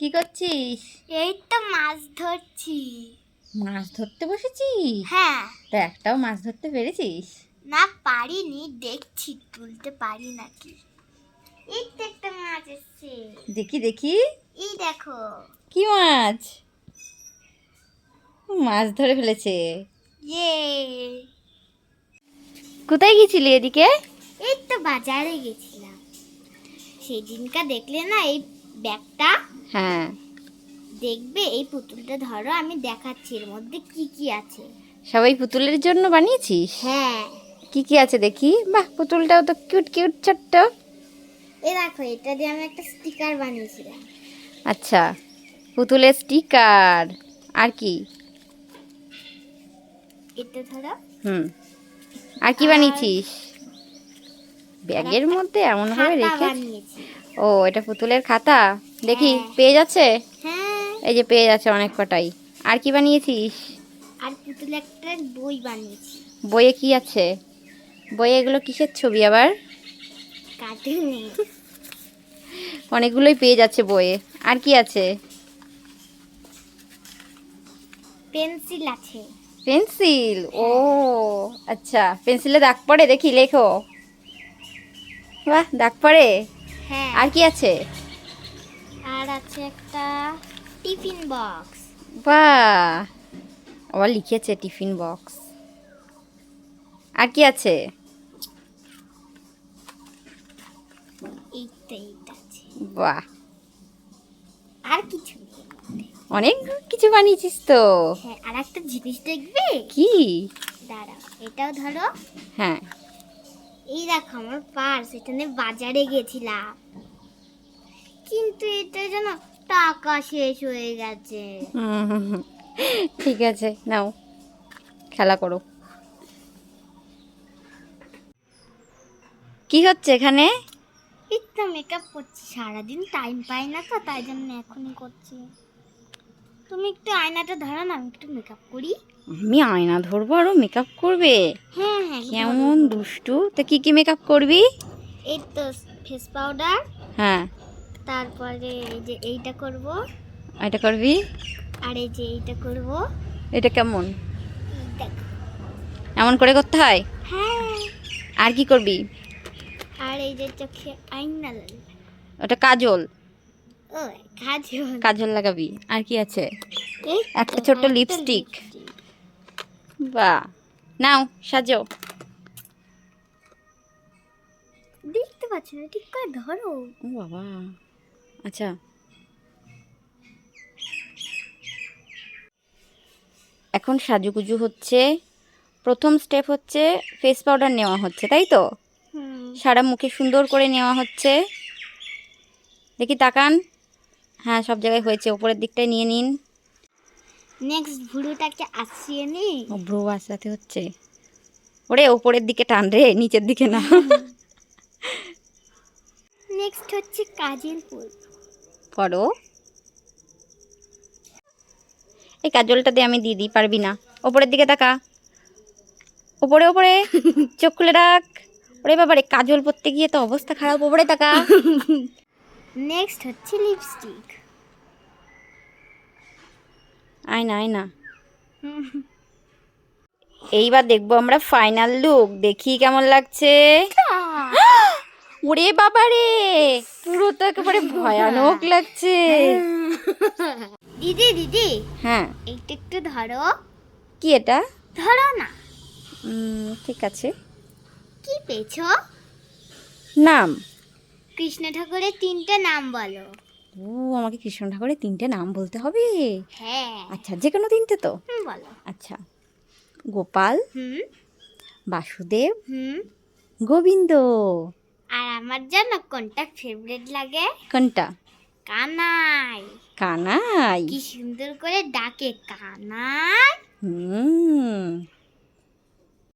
কি করছিস? এই তো মাছ ধরছি। মাছ ধরতে বসেছিস? হ্যাঁ। তো একটাও মাছ ধরতে পেরেছিস? না পারিনি দেখছি তুলতে পারি নাকি। এই তো একটা মাছ এসছে। দেখি দেখি। এই দেখো। কি মাছ? মাছ ধরে ফেলেছে। ইয়ে। কোথায় গেছিলি এদিকে? এই তো বাজারে গেছিলাম। সেদিনকা দেখলে না এই ব্যাগটা? হ্যাঁ। দেখবে এই পুতুলটা ধরো আমি দেখাচ্ছি এর মধ্যে কি কি আছে। সবাই পুতুলের জন্য বানিয়েছিস? হ্যাঁ। কি কি আছে দেখি? বাহ পুতুলটাও তো কিউট কিউট ছোট্ট। এ দেখো এটা দিয়ে আমি একটা স্টিকার বানিয়েছিলাম। আচ্ছা পুতুলের স্টিকার। আর কি? এটা ধরো। হুম। আর কি বানিয়েছিস? ব্যাগের মধ্যে এমন ভাবে রেখে বানিয়েছি। ও এটা পুতুলের খাতা? দেখি হ্যাঁ। পেয়ে যাচ্ছে? হ্যাঁ। এই যে পেয়ে যাচ্ছে অনেক কটাই। আর কি বানিয়েছিস? আর পুতুল একটা বই বানিয়েছি। বইয়ে কি আছে? বইয়ে এগুলো কিসের ছবি আবার? অনেকগুলোই পেয়ে যাচ্ছে বইয়ে। আর কি আছে? পেন্সিল আছে। পেন্সিল? ও আচ্ছা পেন্সিলে দাগ পড়ে দেখি লেখো। বাহ দাগ পড়ে। হ্যাঁ। আর কি আছে? আর আছে একটা টিফিন বক্স। বাহ। আবার লিখেছে টিফিন বক্স। আর কি আছে? বাহ। আর কিছু অনেক কিছু বানিয়েছিস তো। হ্যাঁ আর একটা জিনিস দেখবে? কি? দাঁড়াও এটাও ধরো। হ্যাঁ। এই দেখো আমার পার্স এখানে বাজারে গেছিলাম। কিন্তু এটা যেন টাকা শেষ হয়ে গেছে। ঠিক আছে নাও খেলা করো। কি হচ্ছে এখানে? তো মেকআপ করছি সারাদিন টাইম পাই না তো তাই জন্য এখনই করছি। তুমি একটু আয়নাটা ধরো না আমি একটু মেকআপ করি। আমি আয়না ধরবো আরও মেকআপ করবে? হ্যাঁ হ্যাঁ কেমন দুষ্টু? তা কি কি মেকআপ করবি? এই তো ফেস পাউডার হ্যাঁ। তারপরে এই যে এইটা করব। এটা করবি? আর এই যে এইটা করব। এটা কেমন? এমন করে করতে হয়? হ্যাঁ। আর কি করবি? আর এই যে চোখে আইনা। ওটা কাজল। কাজল। লাগাবি। আর কি আছে? একটা ছোট্ট লিপস্টিক। বাহ। নাও সাজো। দেখতে পাচ্ছ না ঠিক করে ধরো। ও বাবা। আচ্ছা। এখন সাজুগুজু হচ্ছে। প্রথম স্টেপ হচ্ছে ফেস পাউডার নেওয়া হচ্ছে তাই তো? সারা মুখে সুন্দর করে নেওয়া হচ্ছে। দেখি তাকান। হ্যাঁ সব জায়গায় হয়েছে। ওপরের দিকটাই নিয়ে নিন। নেক্সট ভুরুটাকে আসিয়ে নি। ও ব্রো আসাতে হচ্ছে। ওরে ওপরের দিকে টান রে নিচের দিকে না। নেক্সট হচ্ছে কাজের ফুল। করো এই কাজলটা দিয়ে আমি দিয়ে দিই পারবি না। ওপরের দিকে তাকা। ওপরে ওপরে। চোখ খুলে রাখ ওরে বাবারে কাজল পরতে গিয়ে তো অবস্থা খারাপ। ওপরে তাকা। নেক্সট হচ্ছে লিপস্টিক আয় না আয় না এইবার দেখব আমরা ফাইনাল লুক দেখি কেমন লাগছে। ওরে বাবারে পুরো তো একেবারে ভয়ানক লাগছে। দিদি দিদি। হ্যাঁ। এইটা একটু ধরো। কি এটা? ধরো না। ঠিক আছে। কি পেয়েছ? নাম। কৃষ্ণ ঠাকুরের তিনটে নাম বলো। ও আমাকে কৃষ্ণ ঠাকুরের তিনটে নাম বলতে হবে? হ্যাঁ। আচ্ছা যে কোনো তিনটে তো? বলো। আচ্ছা গোপাল হুম। বাসুদেব হুম। গোবিন্দ। আর আমার জন্য কোনটা ফেভারিট লাগে? কোনটা? কানাই। কানাই। কি সুন্দর করে ডাকে কানাই। হুম।